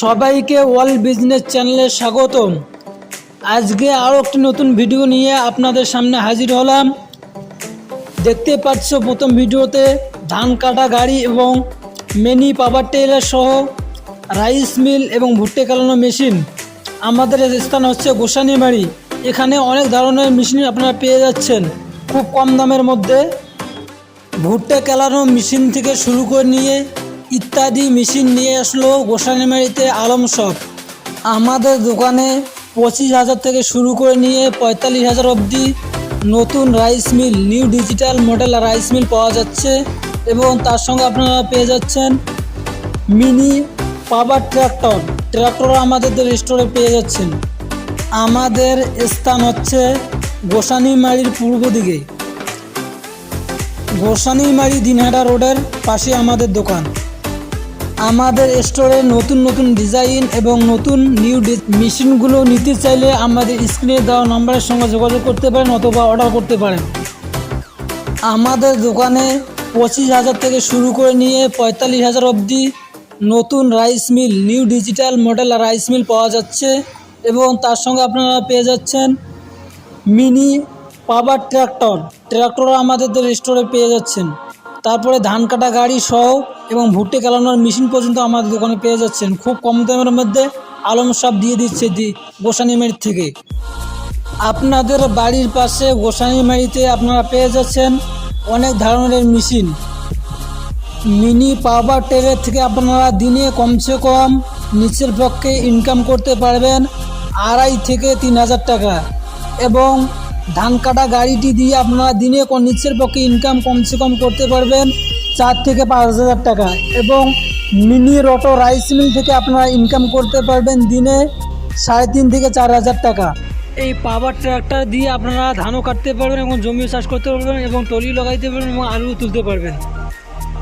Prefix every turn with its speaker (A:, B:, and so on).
A: সবাইকে world business চ্যানেলে স্বাগতম। আজকে আরও একটি নতুন ভিডিও নিয়ে আপনাদের সামনে হাজির হলাম। দেখতে পাচ্ছ প্রথম ভিডিওতে ধান কাটা গাড়ি এবং মিনি পাওয়ার টেলার সহ রাইস মিল এবং ভুট্টে কালানো মেশিন আমাদের স্থান হচ্ছে গোসানি বাড়ি। এখানে অনেক ধরনের মেশিন আপনারা পেয়ে যাচ্ছেন। খুব কম দামের মধ্যে ভুট্টা কেলানো মেশিন থেকে শুরু করে নিয়ে ইত্যাদি মেশিন নিয়ে আসলো গোসানিমারিতে আলম শপ। আমাদের দোকানে পঁচিশ হাজার থেকে শুরু করে নিয়ে পঁয়তাল্লিশ হাজার অবধি নতুন rice mill, new digital model rice mill পাওয়া যাচ্ছে এবং তার সঙ্গে আপনারা পেয়ে যাচ্ছেন মিনি পাওয়ার ট্র্যাক্টর ট্র্যাক্টর আমাদের স্টোরে পেয়ে যাচ্ছেন। আমাদের স্থান হচ্ছে গোসানিমারির পূর্ব দিকে। গোসানিমারি দিনহাটা রোডের পাশে আমাদের দোকান। আমাদের স্টোরে নতুন নতুন ডিজাইন এবং নতুন নিউ মেশিনগুলো নিতে চাইলে আমাদের স্ক্রিনে দেওয়া নম্বরের সঙ্গে যোগাযোগ করতে পারেন অথবা অর্ডার করতে পারেন। আমাদের দোকানে পঁচিশ হাজার থেকে শুরু করে নিয়ে পঁয়তাল্লিশ হাজার অবধি নতুন rice mill new digital model rice mill পাওয়া যাচ্ছে এবং তার সঙ্গে আপনারা পেয়ে যাচ্ছেন মিনি পাওয়ার ট্র্যাক্টর ট্র্যাক্টরও আমাদের স্টোরে পেয়ে যাচ্ছেন। তারপরে ধান কাটা গাড়ি সহ এবং ভুট্টে কালানোর মেশিন পর্যন্ত আমাদের দোকানে পেয়ে যাচ্ছেন। খুব কম দামের মধ্যে আলম সব দিয়ে দিচ্ছে দি গোসানিমের থেকে। আপনাদের বাড়ির পাশে গোসানিমারিতে আপনারা পেয়ে যাচ্ছেন অনেক ধরনের মেশিন মিনি পাওয়ার টেলের থেকে আপনারা দিনে কমসে কম নিচের পক্ষে ইনকাম করতে পারবেন আড়াই থেকে তিন হাজার টাকা। এবং ধান কাটা গাড়িটি দিয়ে আপনারা দিনে নিচের পক্ষে ইনকাম কমসে কম করতে পারবেন চার থেকে পাঁচ হাজার টাকা এবং মিনি রটো রাইস মিল থেকে আপনারা ইনকাম করতে পারবেন দিনে সাড়ে তিন থেকে চার হাজার টাকা। এই পাওয়ার ট্র্যাক্টর দিয়ে আপনারা ধানও কাটতে পারবেন এবং জমিও চাষ করতে পারবেন এবং টলি লাগাইতে পারবেন এবং আলু তুলতে পারবেন।